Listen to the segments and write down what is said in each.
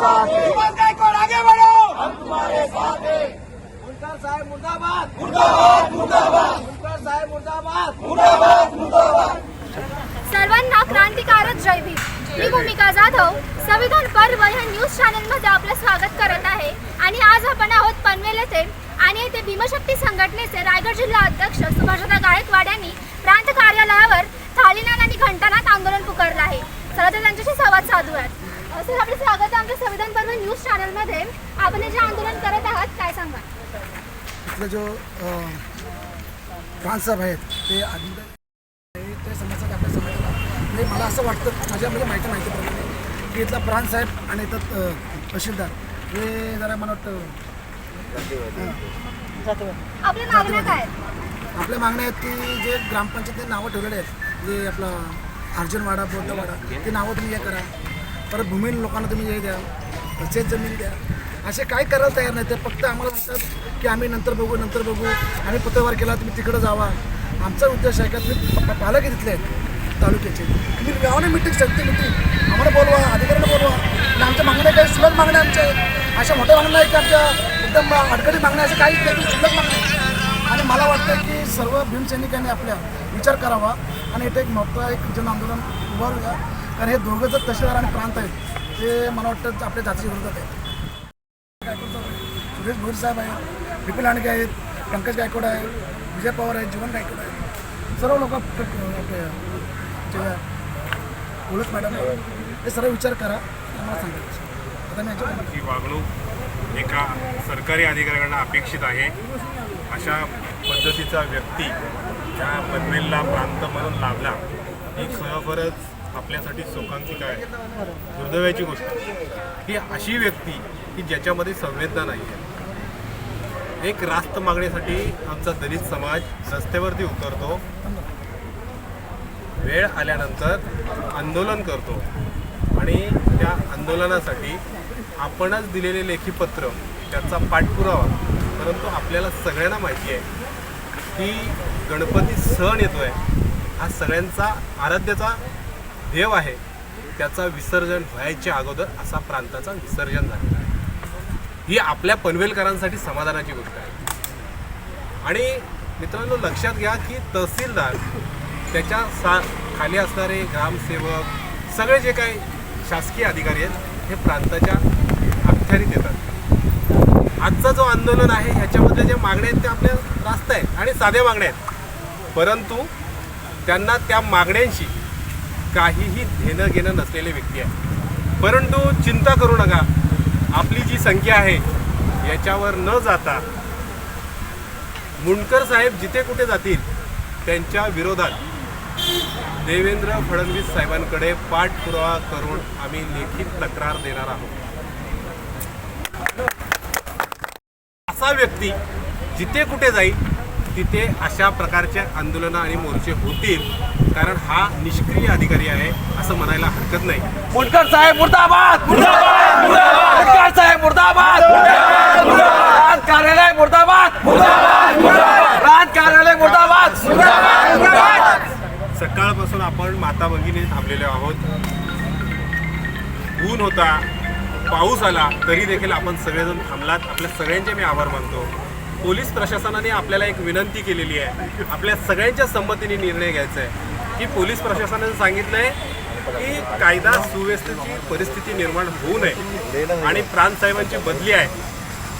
साथ हैं आगे बढ़ो। तुम्हारे साथ हैं मुनकर साहेब मुर्दाबाद। मुर्दाबाद मुर्दाबाद। मुनकर साहेब मुर्दाबाद। मुर्दाबाद मुर्दाबाद। सर्वांना क्रांतिकारक जय भीम। मी भूमिका जाधव संविधान पर्व ह्या न्यूज चॅनलमध्ये आपलं स्वागत करत आहे. आणि आज आपण आहोत पनवेल येथे. आणि येथे भीमशक्ती संघटनेचे रायगड जिल्हा अध्यक्ष सुभाषदा गायकवाड यांनी प्रांत कार्यालयावर थाळीनाद आणि घंटानाद आंदोलन पुकारलं आहे. चला तर त्यांच्याशी संवाद साधूयात. सर आपलं स्वागत आहे आमच्या संविधान पर्व न्यूज चॅनलमध्ये. आपण हे जे आंदोलन करत आहात काय सांगा इथले जो प्रांतसाहेब आहेत ते आधी ते समजतात आपल्या समाजाला म्हणजे मला असं वाटतं माझ्या म्हणजे माहिती माहितीप्रमाणे की इथला प्रांतसाहेब आणि इथं अ, तहसीलदार हे जरा मला वाटतं आपल्या मागण्या काय? आहेत? आपल्या मागण्या आहेत की जे ग्रामपंचायतीने नावं ठेवलेले आहेत जे आपला अर्जुनवाडा बौद्धवाडा ते नावं तुम्ही हे करा. परत भूमी लोकांना तुम्ही हे द्या तसेच जमीन द्या. असे काही करायला तयार नाही ते फक्त आम्हाला म्हणतात की आम्ही नंतर बघू नंतर बघू. आम्ही पत्रव्यवहार केला तुम्ही तिकडं जावा. आमचा उद्देश आहे का तुम्ही पालक आहे तिथले आहेत तालुक्याचे. तुम्ही गावाने मिटिंग शकते मिटिंग. आम्हाला बोलवा अधिकाऱ्यांना बोलवा. आणि आमच्या मागण्या काही सुलभ मागण्या आमच्या अशा मोठ्या मागण्या आहेत की आमच्या एकदम अडकडी मागण्या अशा काहीच नाही सुलभ मागण्या आणि मला वाटतं की सर्व भीमसैनिकांनी आपल्या विचार करावा. आणि इथे एक मोठं एक जन आंदोलन उभारूया. कारण हे दोघं जर तहसीलदार आणि प्रांत आहेत ते मला वाटतं आपल्या जातीची विरोधात आहेत. सुरेश भोईर साहेब आहेत विपिन लांडगे आहेत पंकज गायकवाड आहे विजय पवार आहेत जीवन गायकवाड आहे सर्व लोक बोलत मॅडम हे सर्व विचार करा मला सांगायचं आता मी ही वागणूक एका सरकारी अधिकाऱ्याकडनं अपेक्षित आहे. अशा पद्धतीचा व्यक्ती त्या पनवेलला प्रांत म्हणून लाभला. ही खरोखरच आपल्यासाठी शोकांतिक आहे दुर्दैवाची गोष्ट. ही अशी व्यक्ती की ज्याच्यामध्ये संवेदना नाही आहे. एक रास्त मागणीसाठी आमचा दलित समाज रस्त्यावरती उतरतो. वेळ आल्यानंतर आंदोलन करतो. आणि त्या आंदोलनासाठी आपणच दिलेले लेखीपत्र त्याचा पाठपुरावा परंतु आपल्याला सगळ्यांना माहिती आहे की गणपती सण येतो आहे हा सगळ्यांचा आराध्याचा देव आहे त्याचा विसर्जन व्हायच्या अगोदर असा प्रांताचा विसर्जन झालेला आहे. ही आपल्या पनवेलकरांसाठी समाधानाची गोष्ट आहे. आणि मित्रांनो लक्षात घ्या की तहसीलदार त्याच्या सा खाली असणारे ग्रामसेवक सगळे जे काही शासकीय अधिकारी आहेत हे प्रांताच्या अखत्यारीत येतात आजचा जो आंदोलन आहे ह्याच्यामध्ये ज्या मागण्या आहेत त्या आपल्या रास्त आहेत आणि साध्या मागण्या आहेत. परंतु त्यांना त्या मागण्यांशी काहीही घेणं घेणं नसलेले व्यक्ती आहे. परंतु चिंता करू नका. आपली जी संख्या आहे याच्यावर न जाता मुंडकर साहेब जिथे कुठे जातील त्यांच्या विरोधात देवेंद्र फडणवीस साहेबांकडे पाठपुरावा करून आम्ही लेखी तक्रार देणार आहोत. असा व्यक्ती जिथे कुठे जाईल तिथे अशा प्रकारचे आंदोलनं आणि मोर्चे होतील कारण हा निष्क्रिय अधिकारी आहे असं म्हणायला हरकत नाही. मुनकर साहेब मुर्दाबाद! मुनकर साहेब मुर्दाबाद! प्रांत कार्यालय मुर्दाबाद! प्रांत कार्यालय मुर्दाबाद! सकाळपासून आपण माता भगिनी थांबलेलो आहोत. ऊन होता पाऊस आला तरी देखील आपण सगळेजण थांबलात. आपल्या सगळ्यांचे मी आभार मानतो. पोलीस प्रशासनाने आपल्याला एक विनंती केलेली आहे. आपल्या सगळ्यांच्या संमतीने निर्णय घ्यायचा आहे. की पोलीस प्रशासनाने सांगितलं आहे की कायदा सुव्यवस्थेची परिस्थिती निर्माण होऊ नये आणि प्रांत साहेबांची बदली आहे.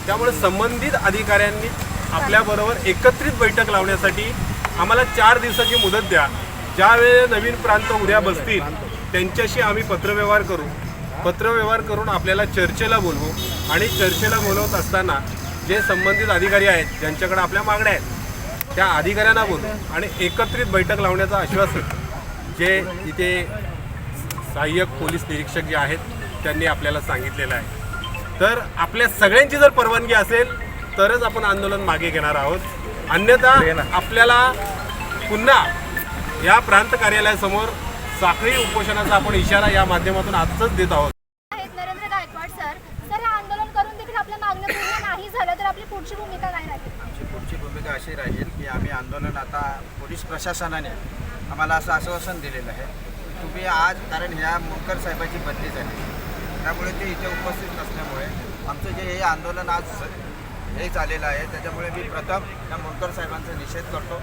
त्यामुळे संबंधित अधिकाऱ्यांनी आपल्याबरोबर एकत्रित बैठक लावण्यासाठी आम्हाला चार दिवसाची मुदत द्या. ज्यावेळेला नवीन प्रांत उद्या बसतील त्यांच्याशी आम्ही पत्रव्यवहार करू. पत्रव्यवहार करून आपल्याला चर्चेला बोलवू आणि चर्चेला बोलवत असताना जे संबंधित अधिकारी आहेत ज्यांच्याकडे आपल्या मागण्या आहेत त्या अधिकाऱ्यांना बोलू आणि एकत्रित बैठक लावण्याचं आश्वासन जे इथे सहाय्यक पोलीस निरीक्षक जे आहेत त्यांनी आपल्याला सांगितलेलं आहे. तर आपल्या सगळ्यांची जर परवानगी असेल तरच आपण आंदोलन मागे घेणार आहोत. अन्यथा आपल्याला पुन्हा या प्रांत कार्यालयासमोर साखळी उपोषणाचा आपण इशारा या माध्यमातून आजच देत आहोत आहेत नरेंद्र गायकवाड सर सर हे आंदोलन करून देखील पुढची भूमिका काय राहील आमची पुढची भूमिका अशी राहील की आम्ही आंदोलन आता पोलीस प्रशासनाने आम्हाला असं आश्वासन दिलेलं आहे. तुम्ही आज कारण ह्या मुनकर साहेबाची बदली झाली. त्यामुळे ते इथे उपस्थित नसल्यामुळे आमचं जे हे आंदोलन आज हे चाललेलं आहे त्याच्यामुळे मी प्रथम या मुनकर साहेबांचा निषेध करतो.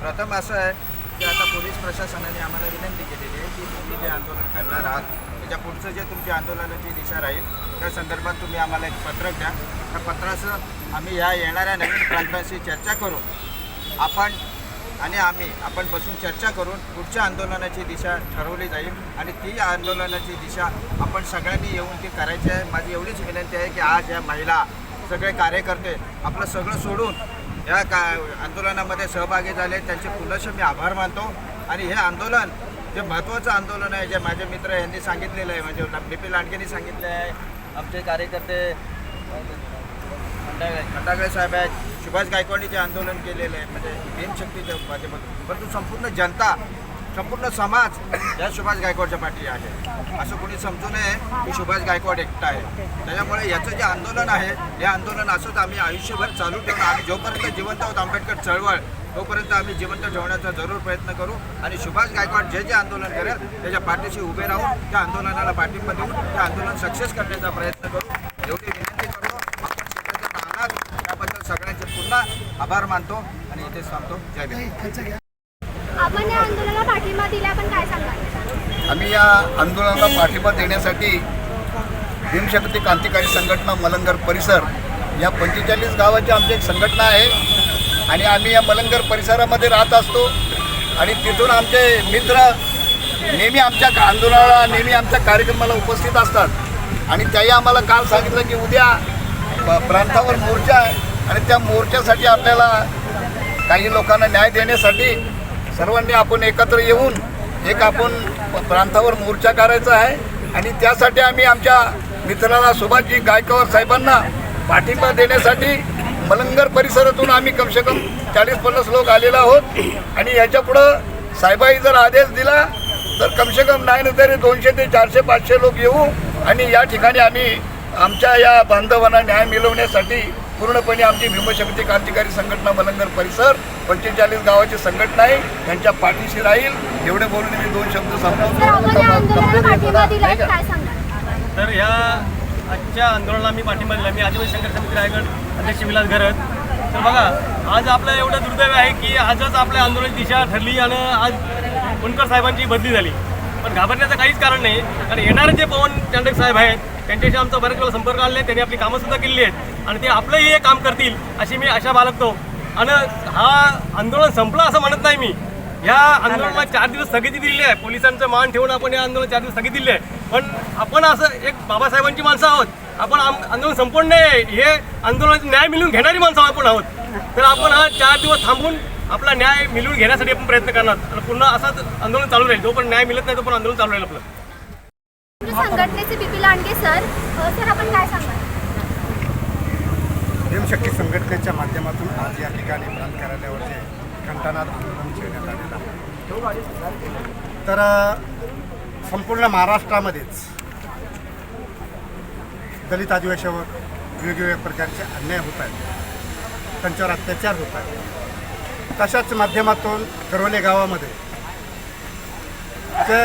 प्रथम असं आहे की आता पोलीस प्रशासनाने आम्हाला विनंती केलेली आहे की तुम्ही जे आंदोलन करणार आहात त्याच्या पुढचं जे तुमची आंदोलनाची दिशा राहील त्या संदर्भात तुम्ही आम्हाला एक पत्रक द्या. त्या पत्राचं आम्ही ह्या येणाऱ्या नवीन प्रांतांशी चर्चा करून आपण आणि आम्ही आपण बसून चर्चा करून पुढच्या आंदोलनाची दिशा ठरवली जाईल आणि ती आंदोलनाची दिशा आपण सगळ्यांनी येऊन ती करायची आहे. माझी एवढीच विनंती आहे की आज या महिला सगळे कार्यकर्ते आपलं सगळं सोडून या का आंदोलनामध्ये सहभागी झाले. त्यांचे पुनश मी आभार मानतो. आणि हे आंदोलन जे महत्त्वाचं आंदोलन आहे जे माझे मित्र यांनी सांगितलेलं आहे म्हणजे बी पी लांडगेंनी सांगितले आहे आमचे कार्यकर्ते खंडागळे साहेब आहेत. सुभाष गायकवाडनी जे आंदोलन केलेलं आहे. म्हणजे भीमशक्तीच्या माध्यमातून. परंतु संपूर्ण जनता संपूर्ण समाज या सुभाष गायकवाडच्या पाठी आहे. असं कोणी समजू नये की सुभाष गायकवाड एकटा आहे. त्याच्यामुळे याचं जे आंदोलन आहे हे आंदोलन असंच आम्ही आयुष्यभर चालू ठेवून आम्ही जोपर्यंत जिवंत आहोत आंबेडकर चळवळ तोपर्यंत आम्ही जिवंत ठेवण्याचा जरूर प्रयत्न करू आणि सुभाष गायकवाड जे जे आंदोलन करेल त्याच्या पाठीशी उभे राहून त्या आंदोलनाला पाठिंबा देऊन ते आंदोलन सक्सेस करण्याचा प्रयत्न करू. एवढी विनंती करतो आपण आलात त्याबद्दल सगळ्यांचे पुन्हा आभार मानतो आणि इथेच थांबतो जय भीम. आपण या आंदोलनाला पाठिंबा दिला पण काय सांगाल? आम्ही या आंदोलनाला पाठिंबा देण्यासाठी भीमशक्ती क्रांतिकारी संघटना मलंगर परिसर या पंचेचाळीस गावाची आमची एक संघटना आहे. आणि आम्ही या मलंगर परिसरामध्ये राहत असतो. आणि तिथून आमचे मित्र नेहमी आमच्या आंदोलनाला नेहमी आमच्या कार्यक्रमाला उपस्थित असतात. आणि त्याही आम्हाला काल सांगितलं की उद्या प्रांतावर मोर्चा आहे. आणि त्या मोर्चासाठी आपल्याला काही लोकांना न्याय देण्यासाठी सर्वांनी आपण एकत्र येऊन एक आपण प्रांतावर मोर्चा करायचा आहे. आणि त्यासाठी आम्ही आमच्या मित्राला सुभाषजी गायकवाड साहेबांना पाठिंबा देण्यासाठी मलंगर परिसरातून आम्ही कमसे कम चाळीस पन्नास लोक आलेलो आहोत. आणि याच्या पुढं साहेबाई जर आदेश दिला तर कमसे कम नाही ना तरी दोनशे ते चारशे पाचशे लोक येऊ. आणि या ठिकाणी आम्ही आमच्या या बांधवांना न्याय मिळवण्यासाठी पूर्णपणे आमची भीमशक्ती क्रांतिकारी संघटना मलंगर परिसर पंचेचाळीस गावाची संघटना आहे. त्यांच्या पाठीशी राहील. एवढे बोलून मी दोन शब्द तर आपण या आजच्या आंदोलनाला मी पाठिंबा दिला. मी आदिवासी संघर्ष समिती रायगड अध्यक्ष विलास घरत. तर बघा आज आपलं एवढं दुर्दैव आहे की आजच आपल्या आंदोलनाची दिशा ठरली आणि आज कुणकर साहेबांची बदली झाली. पण घाबरण्याचं काहीच कारण नाही. कारण येणारे जे पवन चांडक साहेब आहेत त्यांच्याशी आमचा बऱ्याच वेळा संपर्क आले आहे त्यांनी आपली कामंसुद्धा केलेली आहेत. आणि ते आपलंही हे काम करतील अशी मी आशा बाळगतो. आणि हा आंदोलन संपलं असं म्हणत नाही मी. या आंदोलनाला चार दिवस स्थगिती दिलेली आहे. पोलिसांचं मान ठेवून आपण या आंदोलन चार दिवस स्थगिती दिले आहे. पण आपण असं एक बाबासाहेबांची माणसं आहोत. आपण आंदोलन संपवून नाही हे आंदोलनाचा न्याय मिळवून घेणारी माणसं आपण आहोत. तर आपण हा चार दिवस थांबून आपला न्याय मिळवून घेण्यासाठी आपण प्रयत्न करणार. आणि पुन्हा असंच आंदोलन चालू राहील. जोपर्यंत न्याय मिळत नाही तोपर्यंत आंदोलन चालू राहील आपलं. संघटनेचे बीपी लांडगे सर सर आपण काय सांगाल भीमशक्ती संघटनेच्या माध्यमातून आज या ठिकाणी प्रांत कार्यालयावर जे घंटानाद आंदोलन छेडण्यात आलेलं आहे. तर संपूर्ण महाराष्ट्रामध्येच दलित आदिवासीवर वेगवेगळ्या प्रकारचे अन्याय होत आहेत. त्यांच्यावर अत्याचार होत आहेत. तशाच माध्यमातून गरवले गावामध्ये जे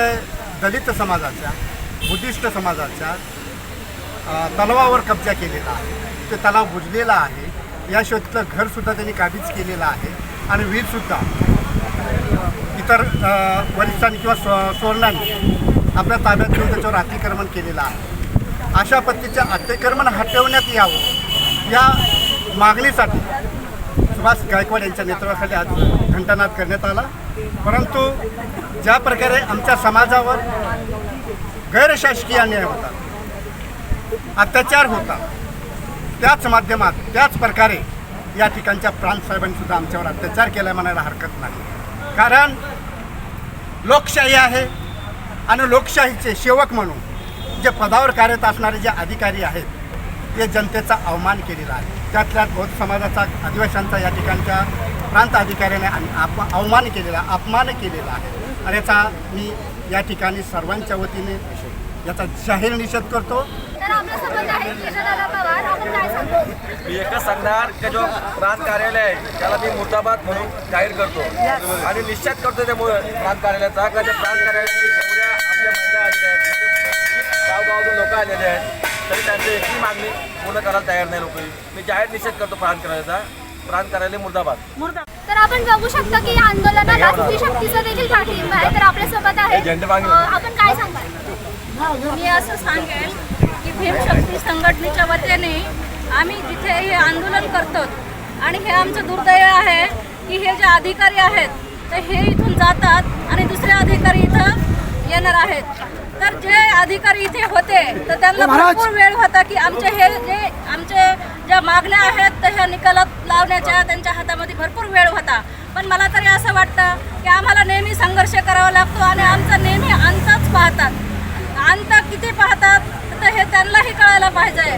दलित समाजाच्या बुद्धिस्ट समाजाच्या तलावावर कब्जा केलेला आहे ते तलाव बुजलेला आहे याशिवाय तिथलं घरसुद्धा त्यांनी काबीज केलेलं आहे. आणि वीरसुद्धा इतर वरिष्ठांनी किंवा स्व सुवर्णांनी आपल्या ताब्यात घेऊन त्याच्यावर अतिक्रमण केलेलं आहे. अशा पद्धतीचे अतिक्रमण हटवण्यात यावं या मागणीसाठी सुभाष गायकवाड यांच्या नेतृत्वाखाली आज घंटानाद करण्यात आला. परंतु ज्या प्रकारे आमच्या समाजावर गैरशासकीय अन्याय होता अत्याचार होता त्याच माध्यमात त्याच प्रकारे या ठिकाणच्या प्रांतसाहेबांनीसुद्धा आमच्यावर अत्याचार केला म्हणायला हरकत नाही. कारण लोकशाही आहे आणि लोकशाहीचे सेवक म्हणून जे पदावर कार्यरत असणारे जे अधिकारी आहेत ते जनतेचा अवमान केलेला आहे. त्यातल्या बौद्ध समाजाचा आदिवासींचा या ठिकाणच्या प्रांत अधिकाऱ्याने आणि आप अवमान केलेला अपमान केलेला आहे. आणि याचा मी या ठिकाणी सर्वांच्या वतीने याचा जाहीर निषेध करतो. तर आपल्यासोबत आहेत कृष्णदादा पवार. आपण काय सांगतो मी एकच सांगणार की जो प्रांत कार्यालय आहे त्याला मी मुर्दाबाद म्हणून जाहीर करतो. आणि निश्चित करतो त्यामुळे प्रांत कार्यालयाचा. का त्या प्रांत कार्यालयाची जेवढ्या आपल्या महिला आलेल्या आहेत जेवढे गावगावातून लोक आलेले आहेत तरी त्यांची एकही मागणी पूर्ण करायला तयार नाही लोक. मी जाहीर निश्चित करतो प्रांत कार्यालयाचा. प्रांत कार्यालय मुर्दाबाद. तर आपण बघू शकता की या आंदोलनाला स्त्री शक्तीचा देखील पाठिंबा आहे तर आपल्यासोबत आहे. आपण काय सांगाल मी असं सांगेल भीमशक्ती संघटनेच्या वतीने आम्ही जिथे हे आंदोलन करतो आणि हे आमचं दुर्दैव आहे की हे जे अधिकारी आहेत तर हे इथून जातात आणि दुसरे अधिकारी इथं येणार आहेत. तर जे अधिकारी इथे होते तर त्यांना भरपूर वेळ होता की आमचे हे जे आमचे ज्या मागण्या आहेत तर ह्या निकालात लावण्याच्या त्यांच्या हातामध्ये भरपूर वेळ होता. पण मला तरी असं वाटतं की आम्हाला नेहमी संघर्ष करावा लागतो आणि आमचा नेहमी अंतच पाहतात. अंत किती पाहतात? त्यांनाही कळायला पाहिजे.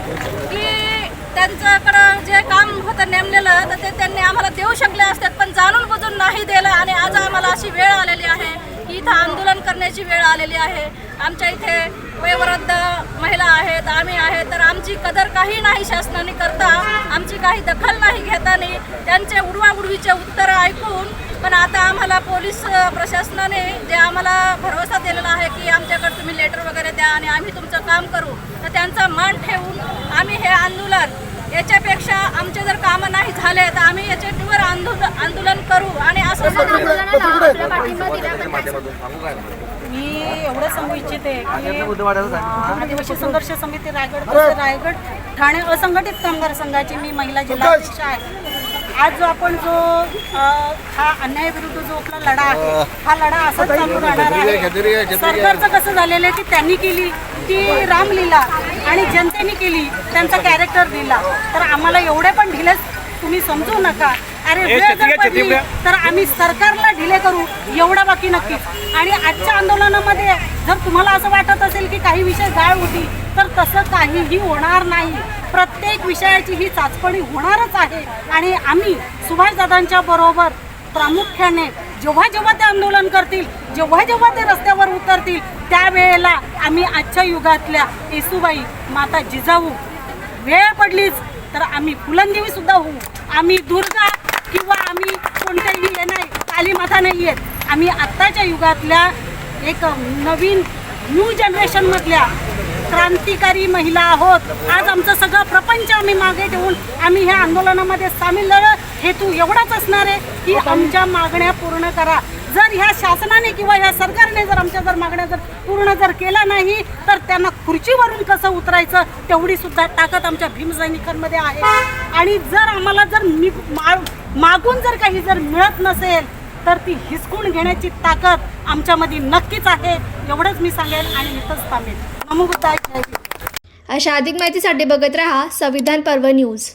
की त्यांच्याकडं जे काम होतं नेमलेलं तर ते त्यांनी आम्हाला देऊ शकले असतात पण जाणून बुजून नाही दिलं आणि आज आम्हाला अशी वेळ आलेली आहे की इथं आंदोलन करण्याची वेळ आलेली आहे. आमच्या इथे वयोवृद्ध महिला आहेत आम्ही आहे तर आमची कदर काही नाही शासनाने करता आमची काही दखल नाही घेताना त्यांचे उडवाउडवीचे उत्तरं ऐकून पण आता आम्हाला पोलीस प्रशासनाने जे आम्हाला भरवसा दिलेला आहे की आमच्याकडे तुम्ही लेटर वगैरे द्या आणि आम्ही तुमचं काम करू तर त्यांचा मान ठेवून आम्ही हे आंदोलन याच्यापेक्षा आमचे जर कामं नाही झाले तर आम्ही याच्यावर आंदोलन आंदोलन करू आणि असं मी एवढं सांगू इच्छिते की आदिवासी संघर्ष समिती रायगड रायगड ठाणे असंघटित कामगार संघाची मी महिला जिल्हाध्यक्ष आहे. आज जो आपण जो हा अन्यायाविरुद्ध जो आपला लढा आहे हा लढा असाच चालू राहणार आहे. सरकारचं कसं झालेलं आहे की त्यांनी केली ती रामलीला आणि जनतेने केली त्यांचा कॅरेक्टर दिला. तर आम्हाला एवढे पण ढिले तुम्ही समजू नका. अरे वेळ जर पडली तर आम्ही सरकारला ढिले करू एवढं बाकी नक्कीच आणि आजच्या आंदोलनामध्ये जर तुम्हाला असं वाटत असेल की काही विषय गाळ होती तर तसं काहीही होणार नाही. प्रत्येक विषयाची ही चाचपणी होणारच आहे. आणि आम्ही सुभाषदादांच्या बरोबर प्रामुख्याने जेव्हा जेव्हा ते आंदोलन करतील जेव्हा जेव्हा ते रस्त्यावर उतरतील त्यावेळेला आम्ही आजच्या युगातल्या येसुबाई माता जिजाऊ वेळ पडलीच तर आम्ही फुलंदेवी सुद्धा होऊ. आम्ही दुर्गा किंवा आम्ही कोणत्याही हे नाही कालीमाता नाही आहेत आम्ही आत्ताच्या युगातल्या एक नवीन न्यू जनरेशनमधल्या क्रांतिकारी महिला आहोत. आज आमचं सगळं प्रपंच आम्ही मागे ठेवून आम्ही ह्या आंदोलनामध्ये सामील झालं. हेतू एवढाच असणार आहे की आमच्या मागण्या पूर्ण करा. जर ह्या शासनाने किंवा ह्या सरकारने जर आमच्या जर मागण्या जर पूर्ण जर केला नाही तर त्यांना खुर्चीवरून कसं उतरायचं तेवढी सुद्धा ताकद आमच्या भीमसैनिकांमध्ये आहे. आणि जर आम्हाला जर मी मागून जर काही जर मिळत नसेल तर ती हिसकून घेण्याची ताकद आमच्यामध्ये नक्कीच आहे एवढंच मी सांगेन आणि इथंच थांबेन. नमो अशा अधिक माहितीसाठी बघत रहा संविधान पर्व न्यूज.